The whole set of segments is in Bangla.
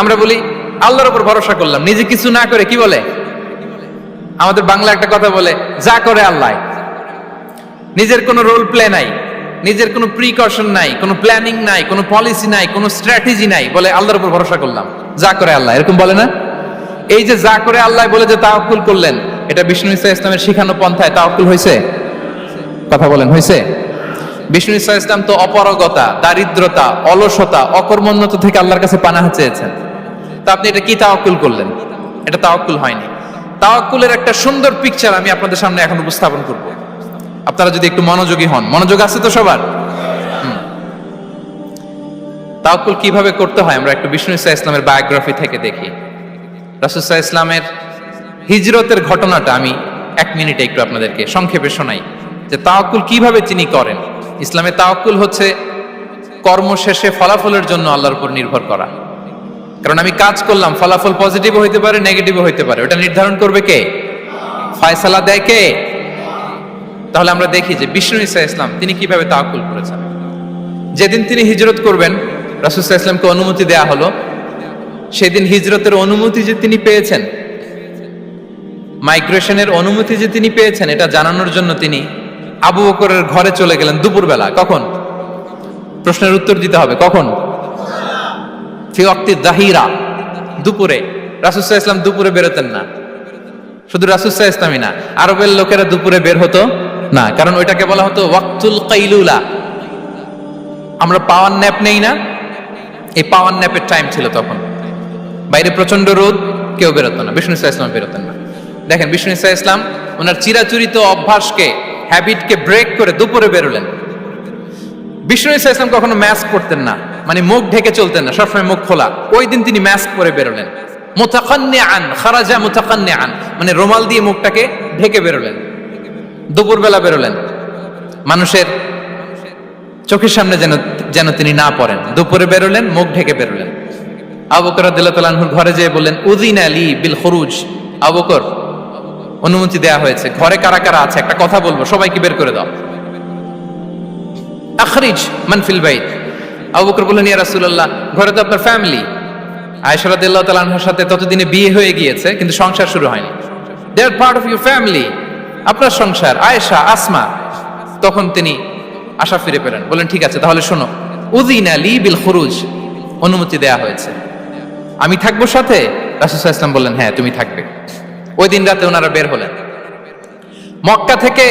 আমরা বলি, আল্লাহর উপর ভরসা করলাম। নিজে কিছু না করে কি বলে? আমাদের বাংলা একটা কথা বলে, যা করে আল্লাহ। নিজের কোনো রোল প্লে নাই, নিজের কোনো প্রিকশন নাই, কোনো প্ল্যানিং নাই, কোনো পলিসি নাই, কোনো স্ট্র্যাটেজি নাই, বলে আল্লাহর উপর ভরসা করলাম। যা করে আল্লাহ, এরকম বলে না? এই যে যা করে আল্লাহ বলে যে তাওয়াক্কুল করলেন, এটা বিষ্ণু ইসা ইসলামের শিখানো পন্থায় তাওয়াক্কুল হয়েছে? কথা বলেন, হয়েছে? বিষ্ণু ইসা ইসলাম তো অপারগতা, দারিদ্রতা, অলসতা, অকর্মণ্যতা থেকে আল্লাহর কাছে পানাহা চেয়েছেন। তা আপনি এটা কি তাওয়াক্কুল করলেন? এটা তাওয়াক্কুল হয়নি। তাওয়াক্কুলের একটা সুন্দর পিকচার আমি আপনাদের সামনে এখন উপস্থাপন করব। আপনারা যদি একটু মনোযোগী হন। মনোযোগ আছে তো সবার। তাওয়াক্কুল কীভাবে করতে হয় আমরা একটু বিষ্ণু ইসা ইসলামের বায়োগ্রাফি থেকে দেখি। রাসুসাহ ইসলামের হিজরতের ঘটনাটা আমি এক মিনিটে একটু আপনাদেরকে সংক্ষেপে শোনাই। যে তাওয়াক্কুল কীভাবে তিনি করেন? ইসলামে তাওয়াক্কুল হচ্ছে কর্ম শেষে ফলাফলের জন্য আল্লাহর উপর নির্ভর করা। কারণ আমি কাজ করলাম, ফলাফল পজিটিভও হইতে পারে নেগেটিভও হইতে পারে। ওটা নির্ধারণ করবে কে? ফায়সালা দেয় কে? তাহলে আমরা দেখি যে বিষ্ণু ইসা ইসলাম, তিনি কীভাবে তাওয়াক্কুল করেছেন। যেদিন তিনি হিজরত করবেন রাসুসাহ ইসলামকে অনুমতি দেয়া হলো। সেদিন হিজরতের অনুমতি যে তিনি পেয়েছেন, মাইগ্রেশনের অনুমতি যে তিনি পেয়েছেন, এটা জানানোর জন্য তিনি আবু বকরের ঘরে চলে গেলেন দুপুরবেলা। কখন? প্রশ্নের উত্তর দিতে হবে। কখন? ফিওয়াক্তি দাহিরা, দুপুরে। রাসুসাহ ইসলাম দুপুরে বেরোতেন না। শুধু রাসুসাহ ইসলামই না, আরবের লোকেরা দুপুরে বের হতো না, কারণ ওইটাকে বলা হতো ওয়াক্তুল কাইলুলা। আমরা পাওয়ার ন্যাপ নেই না, এই পাওয়ার ন্যাপের টাইম ছিল তখন। বাইরে প্রচণ্ড রোদ, কেউ বেরোতো না, বিষ্ণু ইসা ইসলাম বেরোতেন না। দেখেন, বিষ্ণু ইসা ইসলাম ওনার চিরাচরিত অভ্যাসকে হ্যাবিটকে ব্রেক করে দুপুরে বেরোলেন। বিষ্ণু ইসা ইসলাম কখনো ম্যাচ পরতেন না। মানে মুখ ঢেকে চলতেন না, সবসময় মুখ খোলা। ওই দিন তিনি ম্যাস্ক পরে বেরোলেন। মোতাকান্নে আন খারাজা মোতাকান্নে আন মানে রোমাল দিয়ে মুখটাকে ঢেকে বেরোলেন। দুপুরবেলা বেরোলেন। মানুষের চোখের সামনে যেন যেন তিনি না পড়েন। দুপুরে বেরোলেন, মুখ ঢেকে বেরোলেন। আবকর আদিল্লাহুর ঘরে যেয়ে বললেন উদিন আলী বিল খরুজ। আবকর অনুমতি দেয়া হয়েছে। ঘরে কারা কারা আছে? একটা কথা বলব, সবাইকে বের করে দাও। আখরিজ মানফিল বাইত। আবু বকর বললেন, ইয়া রাসূলুল্লাহ, ঘরে তো আপনার ফ্যামিলি আয়েশা রাদিয়াল্লাহু তাআলা আনহার সাথে ততদিনে বিয়ে হয়ে গিয়েছে, কিন্তু সংসার শুরু হয়নি। They are part of your family আপনার সংসার, আয়েশা, আসমা। তখন তিনি আশা ফিরে পেলেন, বললেন, ঠিক আছে, তাহলে শোনো। উদিন আলী বিল খুরুজ। অনুমতি দেয়া হয়েছে। আমি থাকব সাথে? রাসূল সাল্লাল্লাহু বললেন হ্যাঁ তুমি থাকবে। ওই দিন রাতে ওনারা বের হলেন। মক্কা থেকে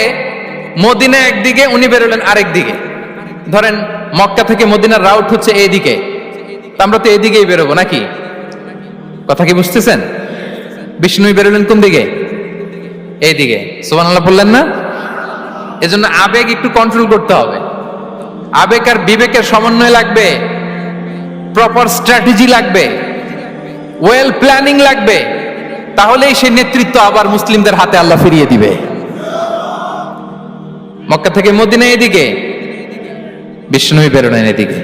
মদিনা একদিকে, উনি বেরোলেন আরেক দিকে। ধরেন মক্কা থেকে মদিনার রাউট হচ্ছে এইদিকে। আমরা তো এদিকেই বেরোবো নাকি? কথা কি বুঝতেছেন? বিষ্ণু বেরোলেন কোন দিকে? এইদিকে। সোমান আল্লাহ বললেন না? এজন্য আবেগ একটু কন্ট্রোল করতে হবে। আবেগ আর বিবেকের সমন্বয় লাগবে। প্রপার স্ট্র্যাটেজি লাগবে। ওয়েল প্ল্যানিং লাগবে। তাহলেই সেই নেতৃত্ব আবার মুসলিমদের হাতে আল্লাহ ফিরিয়ে দিবে। মক্কা থেকে মদিনা এদিকে বিষ্ণুই বেরোলেন এদিকে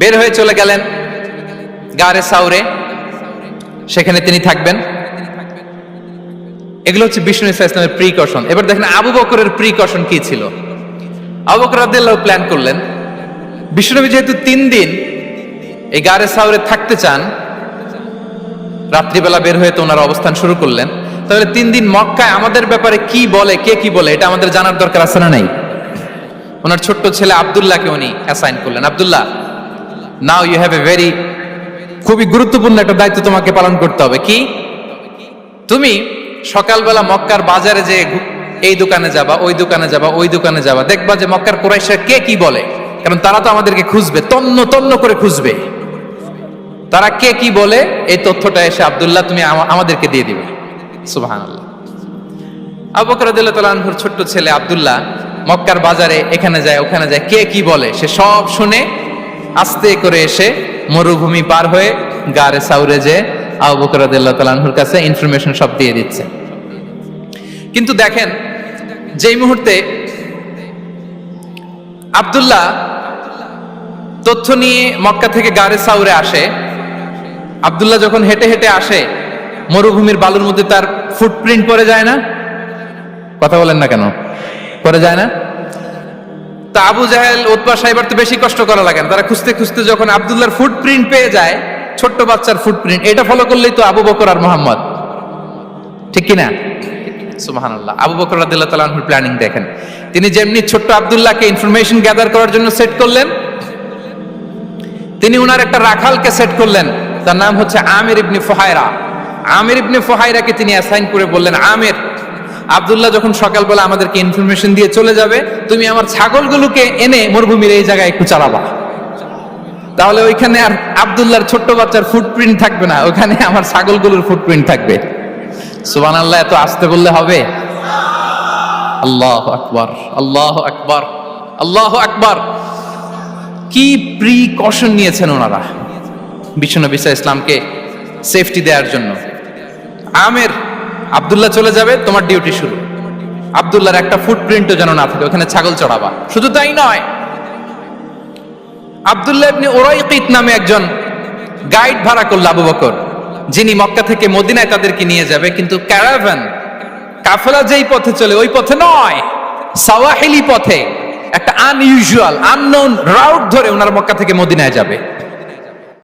বের হয়ে চলে গেলেন গারে সাউরে। সেখানে তিনি থাকবেন। এগুলো হচ্ছে বিষ্ণু ইসা ইসলামের প্রিকশন। এবার দেখেন আবু বকরের প্রিকশন কি ছিল? আবু বকর রাদিয়াল্লাহু প্ল্যান করলেন বিষ্ণুনবী যেহেতু তিন দিন এই গারে সাউরে থাকতে চান, রাত্রিবেলা বের হয়ে তো ওনার অবস্থান শুরু করলেন। তাহলে তিন দিন মক্কায় আমাদের ব্যাপারে কি বলে, কে কি বলে, এটা আমাদের জানার দরকার আছে না নাই? ওনার ছোট্ট ছেলে আবদুল্লাহকে উনি অ্যাসাইন করলেন। Abdullah now you have a very খুবই গুরুত্বপূর্ণ একটা দায়িত্ব তোমাকে পালন করতে হবে। কি? তুমি সকালবেলা মক্কার বাজারে যে এই দোকানে যাবা, ওই দোকানে যাবা, ওই দোকানে যাবা। দেখবা যে মক্কার কোরাইশরা কে কি বলে? কারণ তারা তো আমাদেরকে খুঁজবে, তন্ন তন্ন করে খুঁজবে। তারা কে কি বলে? এই তথ্যটা এসে আবদুল্লাহ তুমি আমাদেরকে দিয়ে দিবে। সুবাহান আল্লাহ আবু বকর রাদিয়াল্লাহু তাআলা আনহুর ছোট্ট ছেলে আব্দুল্লাহ মক্কার বাজারে এখানে যায়, ওখানে যায়। কে কি বলে? সে সব শুনে আস্তে করে এসে মরুভূমি পার হয়ে গারে সাউরে যে আবু বকর কাছে ইনফরমেশন সব দিয়ে দিচ্ছে। কিন্তু দেখেন, যেই মুহূর্তে আব্দুল্লাহ তথ্য নিয়ে মক্কা থেকে গারে সাউরে আসে, আব্দুল্লাহ যখন হেঁটে হেঁটে আসে, মরুভূমির বালুর মধ্যে তার ফুটপ্রিন্ট পড়ে যায় না? কথা বলেন না কেন? পড়ে যায় না? তা আবু জাহেল উৎপা সাহেবার তো বেশি কষ্ট করা লাগে না। তারা খুঁজতে খুঁজতে যখন আবদুল্লাহর ফুটপ্রিন্ট পেয়ে যায়, ছোট্ট বাচ্চার ফুটপ্রিন্ট এটা ফলো করলেই তো আবু বকর আর মোহাম্মদ। ঠিক কিনা? আল্লাহ আবু বকর রাদিল্লাহ তালাহুর প্ল্যানিং দেখেন। তিনি যেমনি ছোট্ট আবদুল্লাহকে ইনফরমেশন গ্যাদার করার জন্য সেট করলেন, তিনি উনার একটা রাখালকে সেট করলেন। তার নাম হচ্ছে আমির ইবনি ফোহায়রা আমির ইবনি ফোহায়রাকে তিনি অ্যাসাইন করে বললেন, আমির আবদুল্লাহ যখন সকালবেলা আমাদেরকে ইনফরমেশন দিয়ে চলে যাবে, তুমি আমার ছাগলগুলোকে এনে মরুভূমির এই জায়গায় একটু চালাবা। তাহলে ওইখানে আর আবদুল্লাহর ছোট্ট বাচ্চার ফুটপ্রিন্ট থাকবে না, ওখানে আমার ছাগলগুলোর ফুটপ্রিন্ট থাকবে। সুবান আল্লাহ এত আসতে বললে হবে? আল্লাহ আকবার আল্লাহ আকবার আল্লাহ আকবার। কি প্রিকশন নিয়েছেন ওনারা? বিশ্বনবী সাল্লাল্লাহু ইসলামকে সেফটি দেওয়ার জন্য। আমের আব্দুল্লাহ চলে যাবে, তোমার ডিউটি শুরু। আব্দুল্লাহর একটা ফুটপ্রিন্টও যেন না থাকে, ওখানে ছাগল চড়াবা। শুধু তাই নয়, আব্দুল্লাহ ইবনে ওরাইকিত নামে একজন গাইড ভাড়া করল আবু বকর। যিনি মক্কা থেকে মদিনায় তাদেরকে নিয়ে যাবে, কিন্তু ক্যারাভ্যান কাফেলা যেই পথে চলে, ওই পথে নয়, সাওয়াহিলি পথে, একটা আনইউজুয়াল আননোন রাউট ধরে ওনার মক্কা থেকে মদিনায় যাবে।